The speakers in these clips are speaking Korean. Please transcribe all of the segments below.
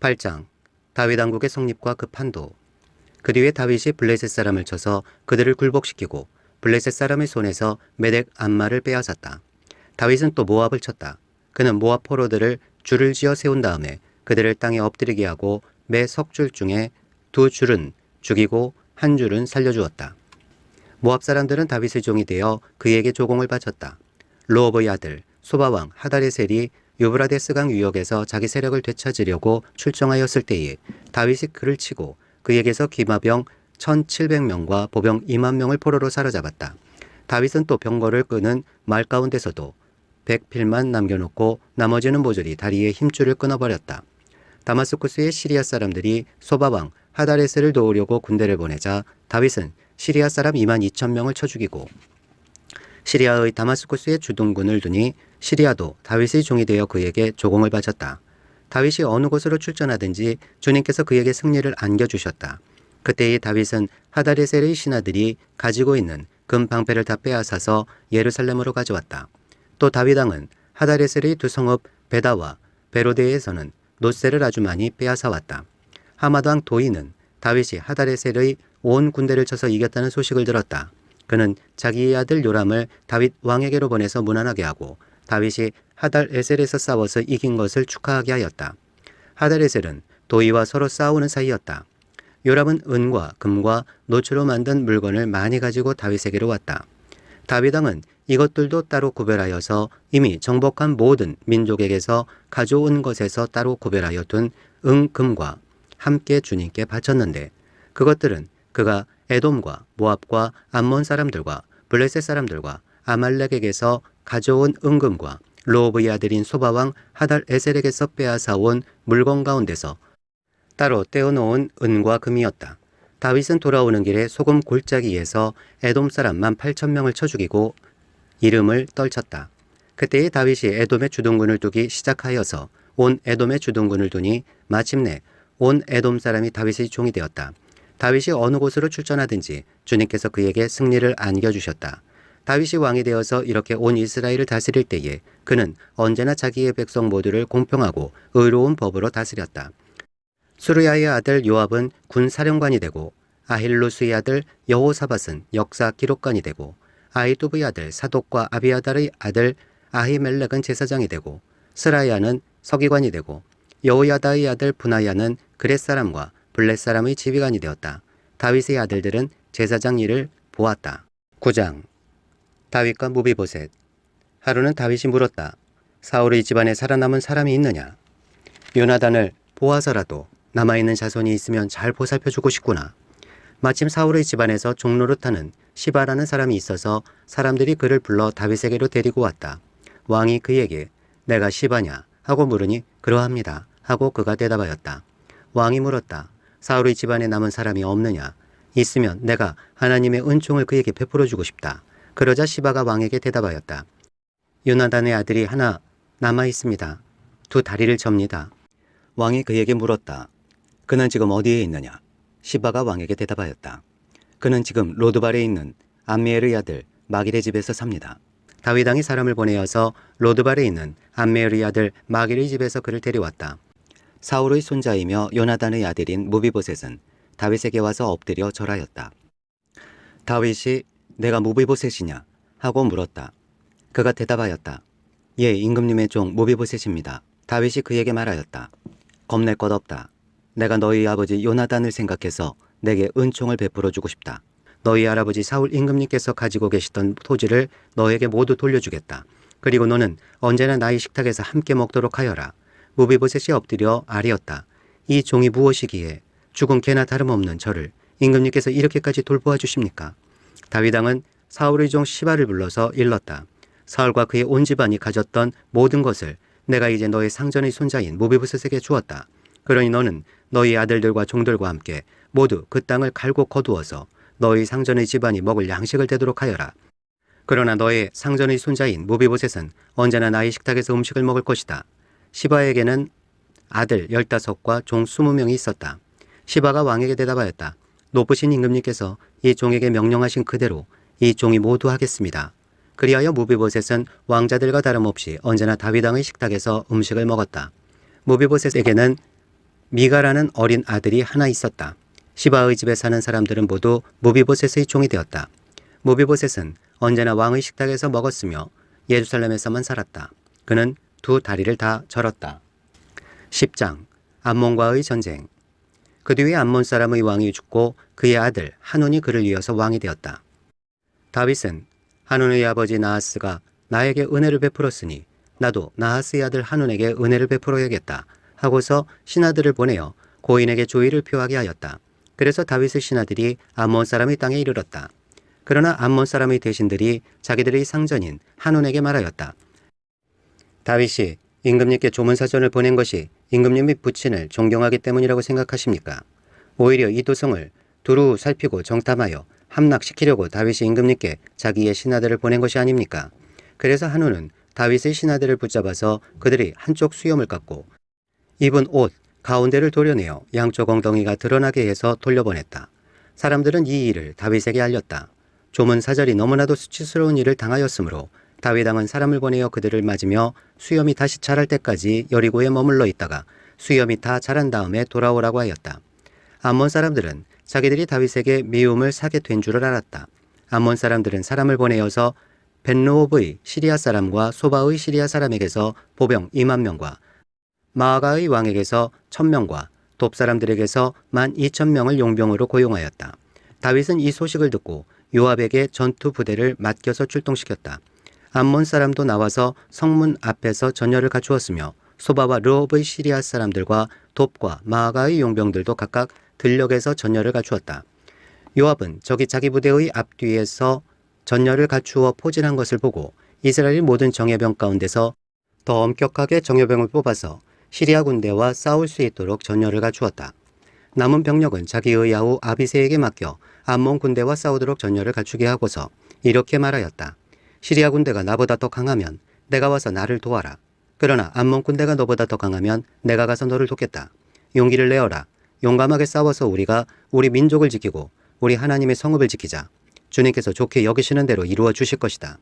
8장 다윗 왕국의 성립과 그 판도 그 뒤에 다윗이 블레셋 사람을 쳐서 그들을 굴복시키고 블레셋 사람의 손에서 메덱 안마를 빼앗았다. 다윗은 또 모압을 쳤다. 그는 모압 포로들을 줄을 지어 세운 다음에 그들을 땅에 엎드리게 하고 매 석줄 중에 두 줄은 죽이고 한 줄은 살려주었다. 모압 사람들은 다윗의 종이 되어 그에게 조공을 바쳤다. 로어브의 아들 소바왕 하다레셀이 유브라데스강 유역에서 자기 세력을 되찾으려고 출정하였을 때에 다윗이 그를 치고 그에게서 기마병 1700명과 보병 2만 명을 포로로 사로잡았다. 다윗은 또 병거를 끄는 말 가운데서도 백필만 남겨놓고 나머지는 모조리 다리에 힘줄을 끊어버렸다. 다마스쿠스의 시리아 사람들이 소바왕 하다레스를 도우려고 군대를 보내자 다윗은 시리아 사람 2만 2천 명을 쳐 죽이고 시리아의 다마스쿠스에 주둔군을 두니 시리아도 다윗의 종이 되어 그에게 조공을 바쳤다. 다윗이 어느 곳으로 출전하든지 주님께서 그에게 승리를 안겨주셨다. 그때의 다윗은 하다레셀의 신하들이 가지고 있는 금 방패를 다 빼앗아서 예루살렘으로 가져왔다. 또 다윗 왕은 하다레셀의 두 성읍 베다와 베로데에서는 노새를 아주 많이 빼앗아 왔다. 왕 도이는 다윗이 하다레셀의 온 군대를 쳐서 이겼다는 소식을 들었다. 그는 자기의 아들 요람을 다윗 왕에게로 보내서 무난하게 하고 다윗이 하달 에셀에서 싸워서 이긴 것을 축하하게 하였다. 하달 에셀은 도이와 서로 싸우는 사이였다. 요람은 은과 금과 노초로 만든 물건을 많이 가지고 다윗에게로 왔다. 다윗 왕은 이것들도 따로 구별하여서 이미 정복한 모든 민족에게서 가져온 것에서 따로 구별하여 둔 은금과 함께 주님께 바쳤는데 그것들은 그가 에돔과 모압과 암몬 사람들과 블레셋 사람들과 아말렉에게서 가져온 은금과 로브의 아들인 소바왕 하달 에셀에게서 빼앗아온 물건 가운데서 따로 떼어놓은 은과 금이었다. 다윗은 돌아오는 길에 소금 골짜기에서 에돔 사람만 8천 명을 쳐 죽이고 이름을 떨쳤다. 그때에 다윗이 에돔의 주둔군을 두기 시작하여서 온 에돔의 주둔군을 두니 마침내 온 에돔 사람이 다윗의 종이 되었다. 다윗이 어느 곳으로 출전하든지 주님께서 그에게 승리를 안겨주셨다. 다윗이 왕이 되어서 이렇게 온 이스라엘을 다스릴 때에 그는 언제나 자기의 백성 모두를 공평하고 의로운 법으로 다스렸다. 수르야의 아들 요압은 군 사령관이 되고 아힐루스의 아들 여호사밧은 역사 기록관이 되고 아이두브의 아들 사독과 아비아달의 아들 아히멜렉은 제사장이 되고 스라야는 서기관이 되고 여호야다의 아들 분하야는 그렛 사람과 블렛 사람의 지휘관이 되었다. 다윗의 아들들은 제사장 일을 보았다. 9장 다윗과 무비보셋 하루는 다윗이 물었다. 사울의 집안에 살아남은 사람이 있느냐? 요나단을 보아서라도 남아있는 자손이 있으면 잘 보살펴주고 싶구나. 마침 사울의 집안에서 종노릇하는 시바라는 사람이 있어서 사람들이 그를 불러 다윗에게로 데리고 왔다. 왕이 그에게 내가 시바냐 하고 물으니 그러합니다 하고 그가 대답하였다. 왕이 물었다. 사울의 집안에 남은 사람이 없느냐? 있으면 내가 하나님의 은총을 그에게 베풀어 주고 싶다. 그러자 시바가 왕에게 대답하였다. 요나단의 아들이 하나 남아 있습니다. 두 다리를 접니다. 왕이 그에게 물었다. 그는 지금 어디에 있느냐? 시바가 왕에게 대답하였다. 그는 지금 로드발에 있는 암미엘의 아들 마길의 집에서 삽니다. 다윗 왕이 사람을 보내어서 로드발에 있는 암미엘의 아들 마길의 집에서 그를 데려왔다. 사울의 손자이며 요나단의 아들인 무비보셋은 다윗에게 와서 엎드려 절하였다. 다윗이 내가 무비보셋이냐 하고 물었다. 그가 대답하였다. 예, 임금님의 종 무비보셋입니다. 다윗이 그에게 말하였다. 겁낼 것 없다. 내가 너희 아버지 요나단을 생각해서 내게 은총을 베풀어 주고 싶다. 너희 할아버지 사울 임금님께서 가지고 계시던 토지를 너에게 모두 돌려주겠다. 그리고 너는 언제나 나의 식탁에서 함께 먹도록 하여라. 무비보셋이 엎드려 아뢰었다. 이 종이 무엇이기에 죽은 개나 다름없는 저를 임금님께서 이렇게까지 돌보아 주십니까? 다윗 왕은 사울의 종 시바를 불러서 일렀다. 사울과 그의 온 집안이 가졌던 모든 것을 내가 이제 너의 상전의 손자인 무비보셋에게 주었다. 그러니 너는 너희 아들들과 종들과 함께 모두 그 땅을 갈고 거두어서 너희 상전의 집안이 먹을 양식을 되도록 하여라. 그러나 너의 상전의 손자인 무비보셋은 언제나 나의 식탁에서 음식을 먹을 것이다. 시바에게는 아들 열다섯과 종 스무 명이 있었다. 시바가 왕에게 대답하였다. 높으신 임금님께서 이 종에게 명령하신 그대로 이 종이 모두 하겠습니다. 그리하여 무비보셋은 왕자들과 다름없이 언제나 다윗왕의 식탁에서 음식을 먹었다. 무비보셋에게는 미가라는 어린 아들이 하나 있었다. 시바의 집에 사는 사람들은 모두 무비보셋의 종이 되었다. 무비보셋은 언제나 왕의 식탁에서 먹었으며 예루살렘에서만 살았다. 그는 두 다리를 다 절었다. 10장 암몬과의 전쟁 그 뒤에 암몬 사람의 왕이 죽고 그의 아들 한온이 그를 이어서 왕이 되었다. 다윗은 한온의 아버지 나하스가 나에게 은혜를 베풀었으니 나도 나하스의 아들 한온에게 은혜를 베풀어야겠다 하고서 신하들을 보내어 고인에게 조의를 표하게 하였다. 그래서 다윗의 신하들이 암몬 사람의 땅에 이르렀다. 그러나 암몬 사람의 대신들이 자기들의 상전인 한온에게 말하였다. 다윗이 임금님께 조문사전을 보낸 것이 임금님이 부친을 존경하기 때문이라고 생각하십니까? 오히려 이 도성을 두루 살피고 정탐하여 함락시키려고 다윗이 임금님께 자기의 신하들을 보낸 것이 아닙니까? 그래서 한우는 다윗의 신하들을 붙잡아서 그들이 한쪽 수염을 깎고 입은 옷 가운데를 도려내어 양쪽 엉덩이가 드러나게 해서 돌려보냈다. 사람들은 이 일을 다윗에게 알렸다. 조문 사절이 너무나도 수치스러운 일을 당하였으므로 다윗 왕은 사람을 보내어 그들을 맞으며 수염이 다시 자랄 때까지 여리고에 머물러 있다가 수염이 다 자란 다음에 돌아오라고 하였다. 암몬 사람들은 자기들이 다윗에게 미움을 사게 된 줄을 알았다. 암몬 사람들은 사람을 보내어서 벤로업의 시리아 사람과 소바의 시리아 사람에게서 보병 2만 명과 마아가의 왕에게서 1000명과 돕 사람들에게서 12,000명을 용병으로 고용하였다. 다윗은 이 소식을 듣고 요압에게 전투 부대를 맡겨서 출동시켰다. 암몬 사람도 나와서 성문 앞에서 전열을 갖추었으며 소바와 르업의 시리아 사람들과 돕과 마아가의 용병들도 각각 들녘에서 전열을 갖추었다. 요압은 저기 자기 부대의 앞뒤에서 전열을 갖추어 포진한 것을 보고 이스라엘 모든 정예병 가운데서 더 엄격하게 정예병을 뽑아서 시리아 군대와 싸울 수 있도록 전열을 갖추었다. 남은 병력은 자기의 야후 아비세에게 맡겨 암몬 군대와 싸우도록 전열을 갖추게 하고서 이렇게 말하였다. 시리아 군대가 나보다 더 강하면 내가 와서 나를 도와라. 그러나 암몬 군대가 너보다 더 강하면 내가 가서 너를 돕겠다. 용기를 내어라. 용감하게 싸워서 우리가 우리 민족을 지키고 우리 하나님의 성읍을 지키자. 주님께서 좋게 여기시는 대로 이루어 주실 것이다.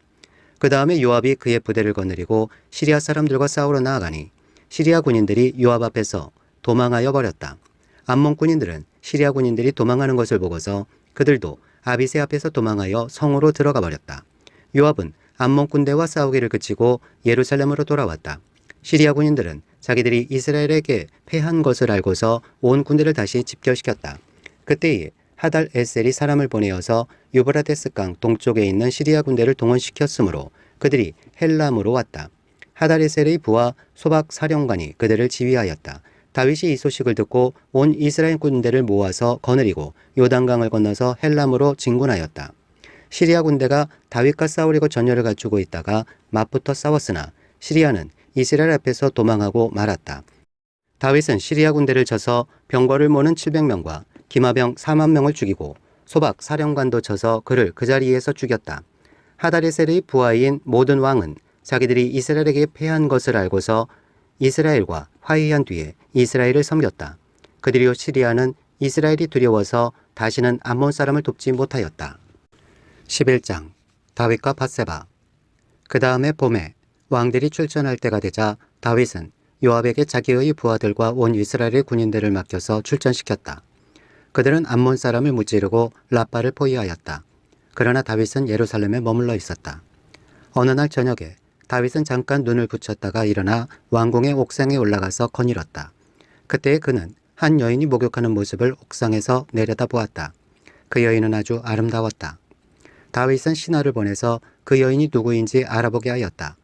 그 다음에 요압이 그의 부대를 거느리고 시리아 사람들과 싸우러 나아가니 시리아 군인들이 요압 앞에서 도망하여 버렸다. 암몬 군인들은 시리아 군인들이 도망하는 것을 보고서 그들도 아비세 앞에서 도망하여 성으로 들어가 버렸다. 요압은 암몬 군대와 싸우기를 그치고 예루살렘으로 돌아왔다. 시리아 군인들은 자기들이 이스라엘에게 패한 것을 알고서 온 군대를 다시 집결시켰다. 그때에 하달 에셀이 사람을 보내어서 유브라데스 강 동쪽에 있는 시리아 군대를 동원시켰으므로 그들이 헬람으로 왔다. 하달 에셀의 부하 소박 사령관이 그들을 지휘하였다. 다윗이 이 소식을 듣고 온 이스라엘 군대를 모아서 거느리고 요단강을 건너서 헬람으로 진군하였다. 시리아 군대가 다윗과 싸우려고 전열을 갖추고 있다가 맞붙어 싸웠으나 시리아는 이스라엘 앞에서 도망하고 말았다. 다윗은 시리아 군대를 쳐서 병거를 모는 700명과 기마병 4만 명을 죽이고 소박 사령관도 쳐서 그를 그 자리에서 죽였다. 하다레셀의 부하인 모든 왕은 자기들이 이스라엘에게 패한 것을 알고서 이스라엘과 화해한 뒤에 이스라엘을 섬겼다. 그들이요 시리아는 이스라엘이 두려워서 다시는 암몬 사람을 돕지 못하였다. 11장 다윗과 바세바 그 다음에 봄에 왕들이 출전할 때가 되자 다윗은 요압에게 자기의 부하들과 온 이스라엘의 군인들을 맡겨서 출전시켰다. 그들은 암몬 사람을 무찌르고 라빠를 포위하였다. 그러나 다윗은 예루살렘에 머물러 있었다. 어느 날 저녁에 다윗은 잠깐 눈을 붙였다가 일어나 왕궁의 옥상에 올라가서 거닐었다. 그때 그는 한 여인이 목욕하는 모습을 옥상에서 내려다보았다. 그 여인은 아주 아름다웠다. 다윗은 신하를 보내서 그 여인이 누구인지 알아보게 하였다.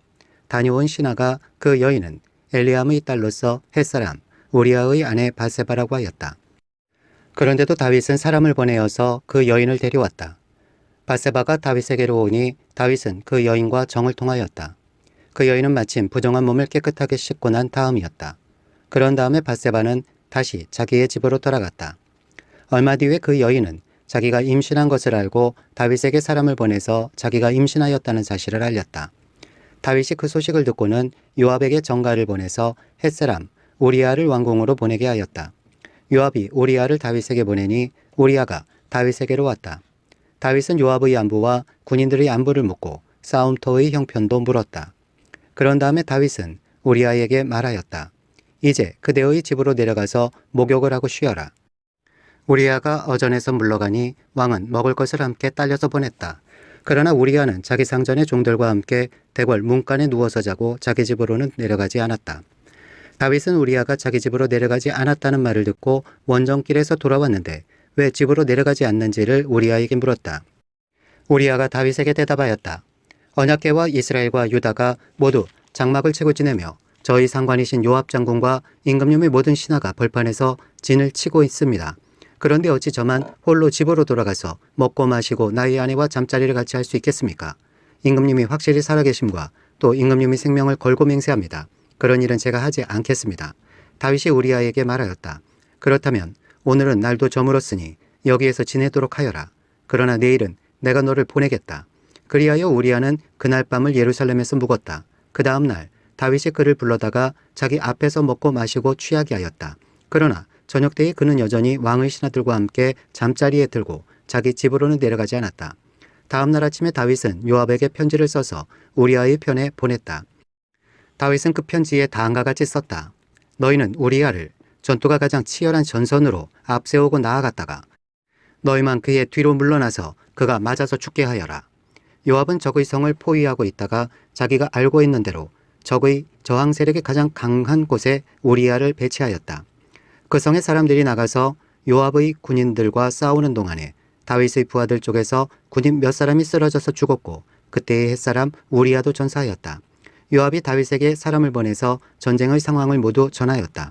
다녀온 신하가 그 여인은 엘리암의 딸로서 햇사람 우리아의 아내 바세바라고 하였다. 그런데도 다윗은 사람을 보내어서 그 여인을 데려왔다. 바세바가 다윗에게로 오니 다윗은 그 여인과 정을 통하였다. 그 여인은 마침 부정한 몸을 깨끗하게 씻고 난 다음이었다. 그런 다음에 바세바는 다시 자기의 집으로 돌아갔다. 얼마 뒤에 그 여인은 자기가 임신한 것을 알고 다윗에게 사람을 보내서 자기가 임신하였다는 사실을 알렸다. 다윗이 그 소식을 듣고는 요압에게 정가를 보내서 햇사람 우리아를 왕궁으로 보내게 하였다. 요압이 우리아를 다윗에게 보내니 우리아가 다윗에게로 왔다. 다윗은 요압의 안부와 군인들의 안부를 묻고 싸움터의 형편도 물었다. 그런 다음에 다윗은 우리아에게 말하였다. 이제 그대의 집으로 내려가서 목욕을 하고 쉬어라. 우리아가 어전에서 물러가니 왕은 먹을 것을 함께 딸려서 보냈다. 그러나 우리아는 자기 상전의 종들과 함께 대궐 문간에 누워서 자고 자기 집으로는 내려가지 않았다. 다윗은 우리아가 자기 집으로 내려가지 않았다는 말을 듣고 원정길에서 돌아왔는데 왜 집으로 내려가지 않는지를 우리아에게 물었다. 우리아가 다윗에게 대답하였다. 언약계와 이스라엘과 유다가 모두 장막을 치고 지내며 저희 상관이신 요압 장군과 임금님의 모든 신하가 벌판에서 진을 치고 있습니다. 그런데 어찌 저만 홀로 집으로 돌아가서 먹고 마시고 나의 아내와 잠자리를 같이 할 수 있겠습니까? 임금님이 확실히 살아계심과 또 임금님이 생명을 걸고 맹세합니다. 그런 일은 제가 하지 않겠습니다. 다윗이 우리아에게 말하였다. 그렇다면 오늘은 날도 저물었으니 여기에서 지내도록 하여라. 그러나 내일은 내가 너를 보내겠다. 그리하여 우리아는 그날 밤을 예루살렘에서 묵었다. 그 다음 날 다윗이 그를 불러다가 자기 앞에서 먹고 마시고 취하게 하였다. 그러나 저녁 때에 그는 여전히 왕의 신하들과 함께 잠자리에 들고 자기 집으로는 내려가지 않았다. 다음 날 아침에 다윗은 요압에게 편지를 써서 우리아의 편에 보냈다. 다윗은 그 편지에 다음과 같이 썼다. 너희는 우리아를 전투가 가장 치열한 전선으로 앞세우고 나아갔다가 너희만 그의 뒤로 물러나서 그가 맞아서 죽게 하여라. 요압은 적의 성을 포위하고 있다가 자기가 알고 있는 대로 적의 저항 세력이 가장 강한 곳에 우리아를 배치하였다. 그 성의 사람들이 나가서 요압의 군인들과 싸우는 동안에 다윗의 부하들 쪽에서 군인 몇 사람이 쓰러져서 죽었고 그때의 햇사람 우리아도 전사하였다. 요압이 다윗에게 사람을 보내서 전쟁의 상황을 모두 전하였다.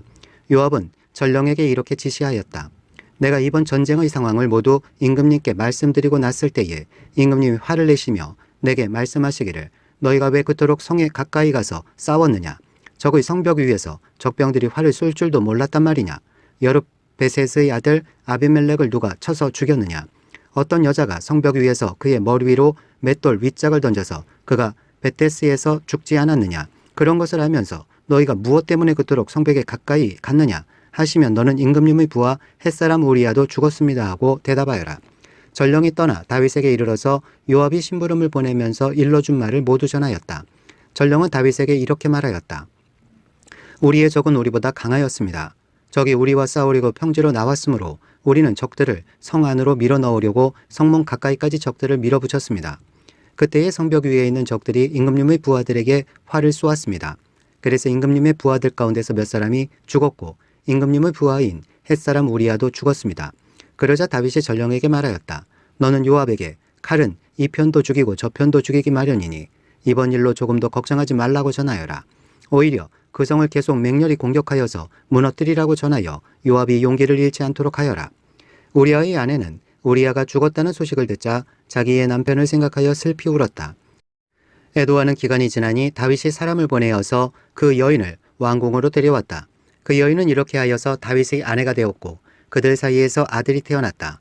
요압은 전령에게 이렇게 지시하였다. 내가 이번 전쟁의 상황을 모두 임금님께 말씀드리고 났을 때에 임금님이 화를 내시며 내게 말씀하시기를 너희가 왜 그토록 성에 가까이 가서 싸웠느냐 적의 성벽 위에서 적병들이 활을 쏠 줄도 몰랐단 말이냐 여룹 베셋의 아들 아비멜렉을 누가 쳐서 죽였느냐 어떤 여자가 성벽 위에서 그의 머리 위로 맷돌 윗짝을 던져서 그가 베테스에서 죽지 않았느냐 그런 것을 알면서 너희가 무엇 때문에 그토록 성벽에 가까이 갔느냐 하시면 너는 임금님의 부하 햇사람 우리아도 죽었습니다 하고 대답하여라. 전령이 떠나 다윗에게 이르러서 요압이 심부름을 보내면서 일러준 말을 모두 전하였다. 전령은 다윗에게 이렇게 말하였다. 우리의 적은 우리보다 강하였습니다. 적이 우리와 싸우려고 평지로 나왔으므로 우리는 적들을 성 안으로 밀어 넣으려고 성문 가까이까지 적들을 밀어붙였습니다. 그때의 성벽 위에 있는 적들이 임금님의 부하들에게 활을 쏘았습니다. 그래서 임금님의 부하들 가운데서 몇 사람이 죽었고 임금님의 부하인 햇사람 우리아도 죽었습니다. 그러자 다윗이 전령에게 말하였다. 너는 요압에게 칼은 이 편도 죽이고 저 편도 죽이기 마련이니 이번 일로 조금 더 걱정하지 말라고 전하여라. 오히려 그 성을 계속 맹렬히 공격하여서 무너뜨리라고 전하여 요압이 용기를 잃지 않도록 하여라. 우리아의 아내는 우리아가 죽었다는 소식을 듣자 자기의 남편을 생각하여 슬피 울었다. 애도하는 기간이 지나니 다윗이 사람을 보내어서 그 여인을 왕궁으로 데려왔다. 그 여인은 이렇게 하여서 다윗의 아내가 되었고 그들 사이에서 아들이 태어났다.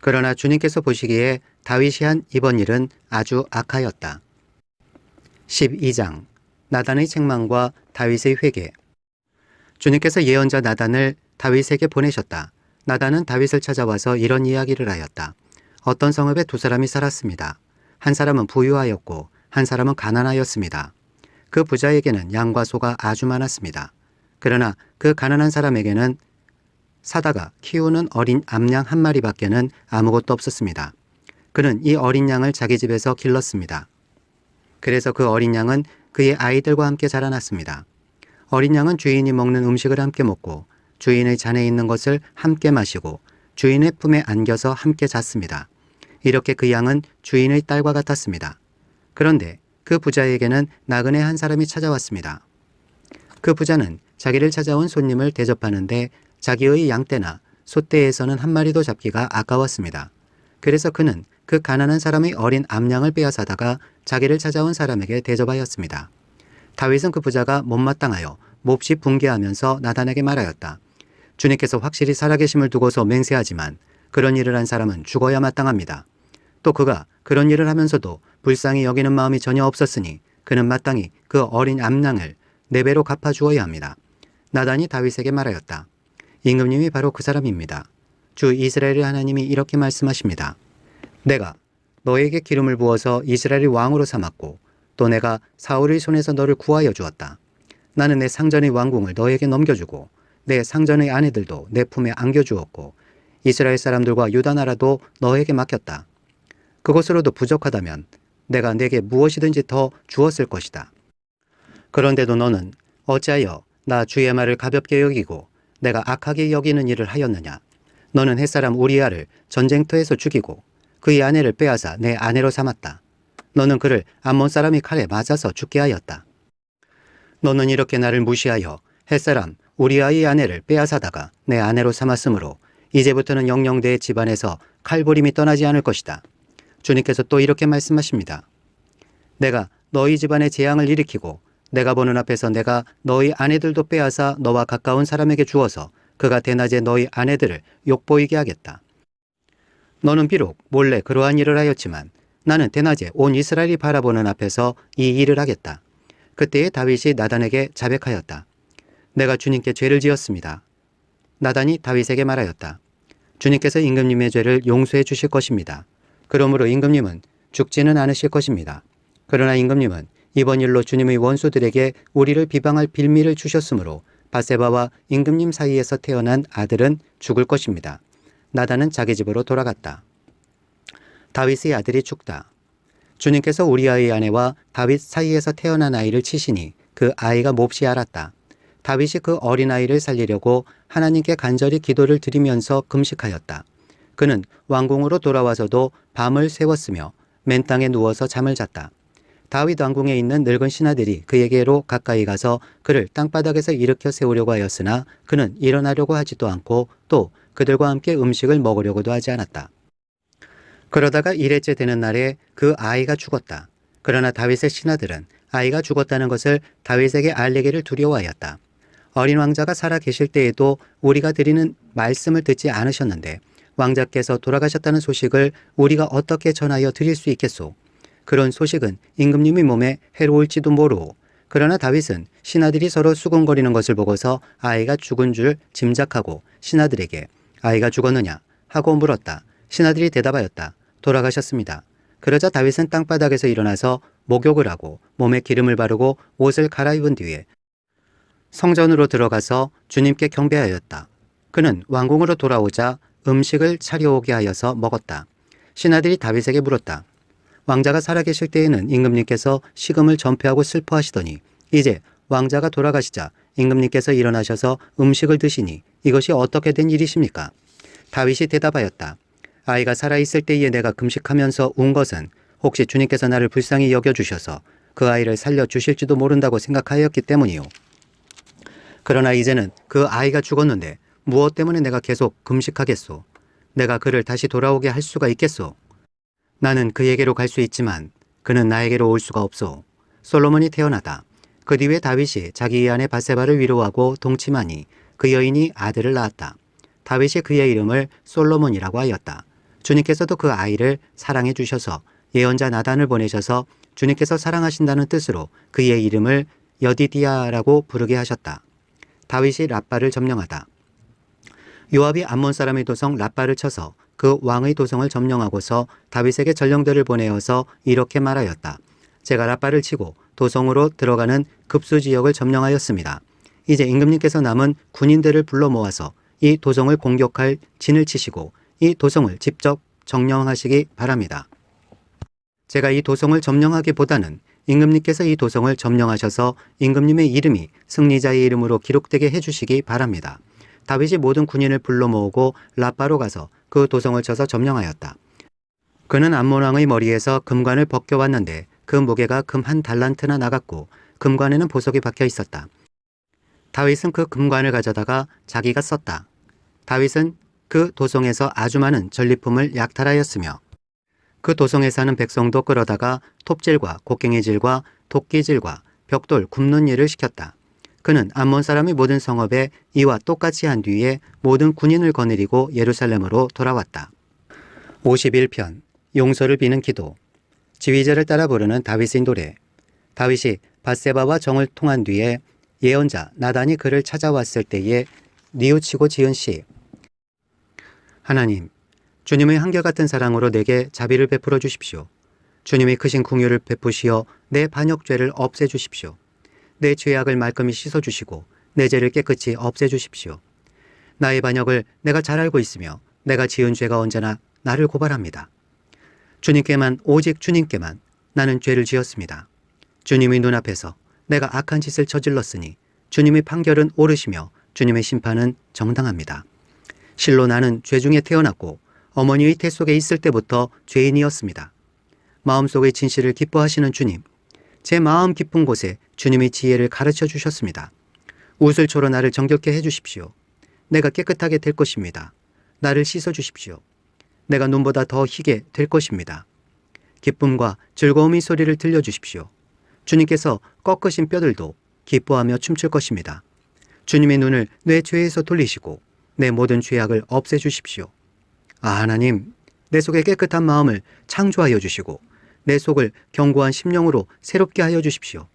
그러나 주님께서 보시기에 다윗이 한 이번 일은 아주 악하였다. 12장 나단의 책망과 다윗의 회개 주님께서 예언자 나단을 다윗에게 보내셨다. 나단은 다윗을 찾아와서 이런 이야기를 하였다. 어떤 성읍에 두 사람이 살았습니다. 한 사람은 부유하였고 한 사람은 가난하였습니다. 그 부자에게는 양과 소가 아주 많았습니다. 그러나 그 가난한 사람에게는 사다가 키우는 어린 암양 한 마리밖에는 아무것도 없었습니다. 그는 이 어린 양을 자기 집에서 길렀습니다. 그래서 그 어린 양은 그의 아이들과 함께 자라났습니다. 어린 양은 주인이 먹는 음식을 함께 먹고 주인의 잔에 있는 것을 함께 마시고 주인의 품에 안겨서 함께 잤습니다. 이렇게 그 양은 주인의 딸과 같았습니다. 그런데 그 부자에게는 나그네 한 사람이 찾아왔습니다. 그 부자는 자기를 찾아온 손님을 대접하는데 자기의 양떼나 소떼에서는 한 마리도 잡기가 아까웠습니다. 그래서 그는 그 가난한 사람의 어린 암양을 빼앗아다가 자기를 찾아온 사람에게 대접하였습니다. 다윗은 그 부자가 못마땅하여 몹시 붕괴하면서 나단에게 말하였다. 주님께서 확실히 살아계심을 두고서 맹세하지만 그런 일을 한 사람은 죽어야 마땅합니다. 또 그가 그런 일을 하면서도 불쌍히 여기는 마음이 전혀 없었으니 그는 마땅히 그 어린 암양을 네 배로 갚아주어야 합니다. 나단이 다윗에게 말하였다. 임금님이 바로 그 사람입니다. 주 이스라엘의 하나님이 이렇게 말씀하십니다. 내가 너에게 기름을 부어서 이스라엘의 왕으로 삼았고 또 내가 사울의 손에서 너를 구하여 주었다. 나는 내 상전의 왕궁을 너에게 넘겨주고 내 상전의 아내들도 내 품에 안겨주었고 이스라엘 사람들과 유다 나라도 너에게 맡겼다. 그것으로도 부족하다면 내가 내게 무엇이든지 더 주었을 것이다. 그런데도 너는 어찌하여 나 주의 말을 가볍게 여기고 내가 악하게 여기는 일을 하였느냐? 너는 햇사람 우리아를 전쟁터에서 죽이고 그의 아내를 빼앗아 내 아내로 삼았다. 너는 그를 암몬 사람이 칼에 맞아서 죽게 하였다. 너는 이렇게 나를 무시하여 햇사람 우리아의 아내를 빼앗아다가 내 아내로 삼았으므로 이제부터는 영영대의 집안에서 칼부림이 떠나지 않을 것이다. 주님께서 또 이렇게 말씀하십니다. 내가 너희 집안에 재앙을 일으키고 내가 보는 앞에서 내가 너희 아내들도 빼앗아 너와 가까운 사람에게 주어서 그가 대낮에 너희 아내들을 욕보이게 하겠다. 너는 비록 몰래 그러한 일을 하였지만 나는 대낮에 온 이스라엘이 바라보는 앞에서 이 일을 하겠다. 그때에 다윗이 나단에게 자백하였다. 내가 주님께 죄를 지었습니다. 나단이 다윗에게 말하였다. 주님께서 임금님의 죄를 용서해 주실 것입니다. 그러므로 임금님은 죽지는 않으실 것입니다. 그러나 임금님은 이번 일로 주님의 원수들에게 우리를 비방할 빌미를 주셨으므로 바세바와 임금님 사이에서 태어난 아들은 죽을 것입니다. 나단은 자기 집으로 돌아갔다. 다윗의 아들이 죽다. 주님께서 우리아의 아내와 다윗 사이에서 태어난 아이를 치시니 그 아이가 몹시 알았다. 다윗이 그 어린아이를 살리려고 하나님께 간절히 기도를 드리면서 금식하였다. 그는 왕궁으로 돌아와서도 밤을 새웠으며 맨 땅에 누워서 잠을 잤다. 다윗 왕궁에 있는 늙은 신하들이 그에게로 가까이 가서 그를 땅바닥에서 일으켜 세우려고 하였으나 그는 일어나려고 하지도 않고 또 그들과 함께 음식을 먹으려고도 하지 않았다. 그러다가 일회째 되는 날에 그 아이가 죽었다. 그러나 다윗의 신하들은 아이가 죽었다는 것을 다윗에게 알리기를 두려워하였다. 어린 왕자가 살아 계실 때에도 우리가 드리는 말씀을 듣지 않으셨는데 왕자께서 돌아가셨다는 소식을 우리가 어떻게 전하여 드릴 수 있겠소? 그런 소식은 임금님의 몸에 해로울지도 모르오. 그러나 다윗은 신하들이 서로 수군거리는 것을 보고서 아이가 죽은 줄 짐작하고 신하들에게 아이가 죽었느냐 하고 물었다. 신하들이 대답하였다. 돌아가셨습니다. 그러자 다윗은 땅바닥에서 일어나서 목욕을 하고 몸에 기름을 바르고 옷을 갈아입은 뒤에 성전으로 들어가서 주님께 경배하였다. 그는 왕궁으로 돌아오자 음식을 차려오게 하여서 먹었다. 신하들이 다윗에게 물었다. 왕자가 살아계실 때에는 임금님께서 식음을 전폐하고 슬퍼하시더니 이제 왕자가 돌아가시자 임금님께서 일어나셔서 음식을 드시니 이것이 어떻게 된 일이십니까? 다윗이 대답하였다. 아이가 살아있을 때에 내가 금식하면서 운 것은 혹시 주님께서 나를 불쌍히 여겨주셔서 그 아이를 살려주실지도 모른다고 생각하였기 때문이요. 그러나 이제는 그 아이가 죽었는데 무엇 때문에 내가 계속 금식하겠소? 내가 그를 다시 돌아오게 할 수가 있겠소? 나는 그에게로 갈 수 있지만 그는 나에게로 올 수가 없소. 솔로몬이 태어나다. 그 뒤에 다윗이 자기 아내 바세바를 위로하고 동침하니 그 여인이 아들을 낳았다. 다윗이 그의 이름을 솔로몬이라고 하였다. 주님께서도 그 아이를 사랑해 주셔서 예언자 나단을 보내셔서 주님께서 사랑하신다는 뜻으로 그의 이름을 여디디아라고 부르게 하셨다. 다윗이 라빠를 점령하다. 요압이 암몬 사람의 도성 라빠를 쳐서 그 왕의 도성을 점령하고서 다윗에게 전령들을 보내어서 이렇게 말하였다. 제가 라빠를 치고 도성으로 들어가는 급수 지역을 점령하였습니다. 이제 임금님께서 남은 군인들을 불러 모아서 이 도성을 공격할 진을 치시고 이 도성을 직접 점령하시기 바랍니다. 제가 이 도성을 점령하기보다는 임금님께서 이 도성을 점령하셔서 임금님의 이름이 승리자의 이름으로 기록되게 해주시기 바랍니다. 다윗이 모든 군인을 불러 모으고 라빠로 가서 그 도성을 쳐서 점령하였다. 그는 암몬 왕의 머리에서 금관을 벗겨왔는데 그 무게가 금 한 달란트나 나갔고 금관에는 보석이 박혀 있었다. 다윗은 그 금관을 가져다가 자기가 썼다. 다윗은 그 도성에서 아주 많은 전리품을 약탈하였으며 그 도성에 사는 백성도 끌어다가 톱질과 곡괭이질과 도끼질과 벽돌 굽는 일을 시켰다. 그는 암몬 사람의 모든 성읍에 이와 똑같이 한 뒤에 모든 군인을 거느리고 예루살렘으로 돌아왔다. 51편 용서를 비는 기도 지휘자를 따라 부르는 다윗의 노래 다윗이 바세바와 정을 통한 뒤에 예언자 나단이 그를 찾아왔을 때에 뉘우치고 지은 시 하나님 주님의 한결같은 사랑으로 내게 자비를 베풀어 주십시오. 주님의 크신 궁유를 베푸시어 내 반역죄를 없애 주십시오. 내 죄악을 말끔히 씻어 주시고 내 죄를 깨끗이 없애 주십시오. 나의 반역을 내가 잘 알고 있으며 내가 지은 죄가 언제나 나를 고발합니다. 주님께만 오직 주님께만 나는 죄를 지었습니다. 주님의 눈앞에서 내가 악한 짓을 저질렀으니 주님의 판결은 옳으시며 주님의 심판은 정당합니다. 실로 나는 죄 중에 태어났고 어머니의 태 속에 있을 때부터 죄인이었습니다. 마음속의 진실을 기뻐하시는 주님, 제 마음 깊은 곳에 주님의 지혜를 가르쳐 주셨습니다. 우슬초로 나를 정결케 해 주십시오. 내가 깨끗하게 될 것입니다. 나를 씻어 주십시오. 내가 눈보다 더 희게 될 것입니다. 기쁨과 즐거움의 소리를 들려 주십시오. 주님께서 꺾으신 뼈들도 기뻐하며 춤출 것입니다. 주님의 눈을 내 죄에서 돌리시고 내 모든 죄악을 없애 주십시오. 아, 하나님, 내 속에 깨끗한 마음을 창조하여 주시고 내 속을 견고한 심령으로 새롭게 하여 주십시오.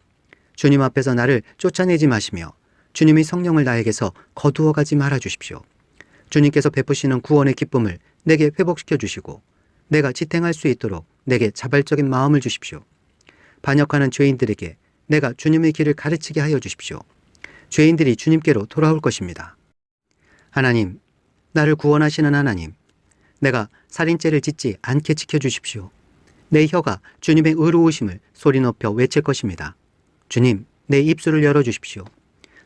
주님 앞에서 나를 쫓아내지 마시며 주님의 성령을 나에게서 거두어 가지 말아 주십시오. 주님께서 베푸시는 구원의 기쁨을 내게 회복시켜 주시고 내가 지탱할 수 있도록 내게 자발적인 마음을 주십시오. 반역하는 죄인들에게 내가 주님의 길을 가르치게 하여 주십시오. 죄인들이 주님께로 돌아올 것입니다. 하나님, 나를 구원하시는 하나님, 내가 살인죄를 짓지 않게 지켜주십시오. 내 혀가 주님의 의로우심을 소리 높여 외칠 것입니다. 주님, 내 입술을 열어주십시오.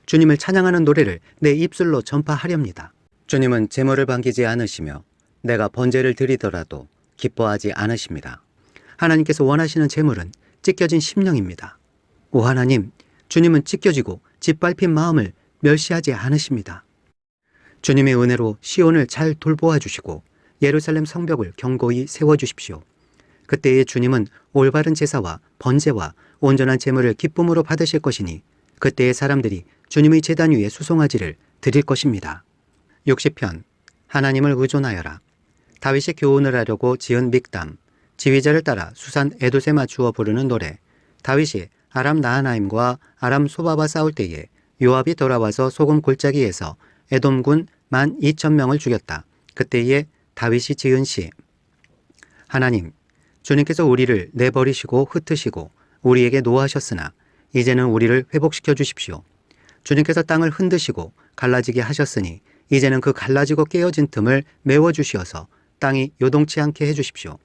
주님을 찬양하는 노래를 내 입술로 전파하렵니다. 주님은 재물을 반기지 않으시며 내가 번제를 드리더라도 기뻐하지 않으십니다. 하나님께서 원하시는 재물은 찢겨진 심령입니다. 오 하나님, 주님은 찢겨지고 짓밟힌 마음을 멸시하지 않으십니다. 주님의 은혜로 시온을 잘 돌보아 주시고 예루살렘 성벽을 견고히 세워 주십시오. 그때에 주님은 올바른 제사와 번제와 온전한 제물을 기쁨으로 받으실 것이니 그때의 사람들이 주님의 제단 위에 수송아지를 드릴 것입니다. 60편 하나님을 의존하여라. 다윗이 교훈을 하려고 지은 믹담 지휘자를 따라 수산 에도세 맞추어 부르는 노래 다윗이 아람 나하나임과 아람 소바바 싸울 때에 요압이 돌아와서 소금 골짜기에서 에돔군 만 2천 명을 죽였다. 그때에 다윗이 지은 시 하나님 주님께서 우리를 내버리시고 흩으시고 우리에게 노하셨으나 이제는 우리를 회복시켜 주십시오. 주님께서 땅을 흔드시고 갈라지게 하셨으니 이제는 그 갈라지고 깨어진 틈을 메워 주시어서 땅이 요동치 않게 해 주십시오.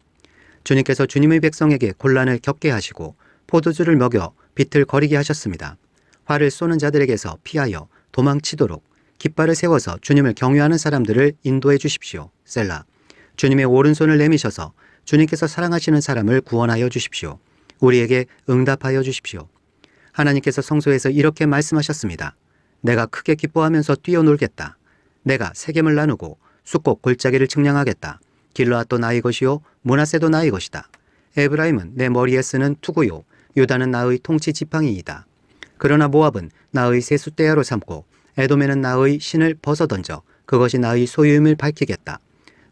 주님께서 주님의 백성에게 곤란을 겪게 하시고 포도주를 먹여 빛을 거리게 하셨습니다. 화를 쏘는 자들에게서 피하여 도망치도록 깃발을 세워서 주님을 경외하는 사람들을 인도해 주십시오. 셀라. 주님의 오른손을 내미셔서 주님께서 사랑하시는 사람을 구원하여 주십시오. 우리에게 응답하여 주십시오. 하나님께서 성소에서 이렇게 말씀하셨습니다. 내가 크게 기뻐하면서 뛰어놀겠다. 내가 세겜을 나누고 숫곡 골짜기를 측량하겠다. 길라앗도 나의 것이요 모나세도 나의 것이다. 에브라임은 내 머리에 쓰는 투구요 유다는 나의 통치 지팡이이다. 그러나 모압은 나의 세숫대야로 삼고 에돔에는 나의 신을 벗어던져 그것이 나의 소유임을 밝히겠다.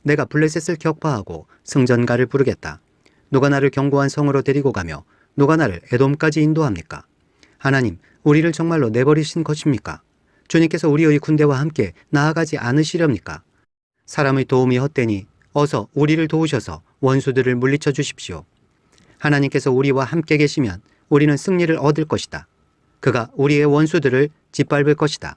내가 블레셋을 격파하고 승전가를 부르겠다. 누가 나를 견고한 성으로 데리고 가며 누가 나를 에돔까지 인도합니까? 하나님, 우리를 정말로 내버리신 것입니까? 주님께서 우리의 군대와 함께 나아가지 않으시렵니까? 사람의 도움이 헛되니 어서 우리를 도우셔서 원수들을 물리쳐 주십시오. 하나님께서 우리와 함께 계시면 우리는 승리를 얻을 것이다. 그가 우리의 원수들을 짓밟을 것이다.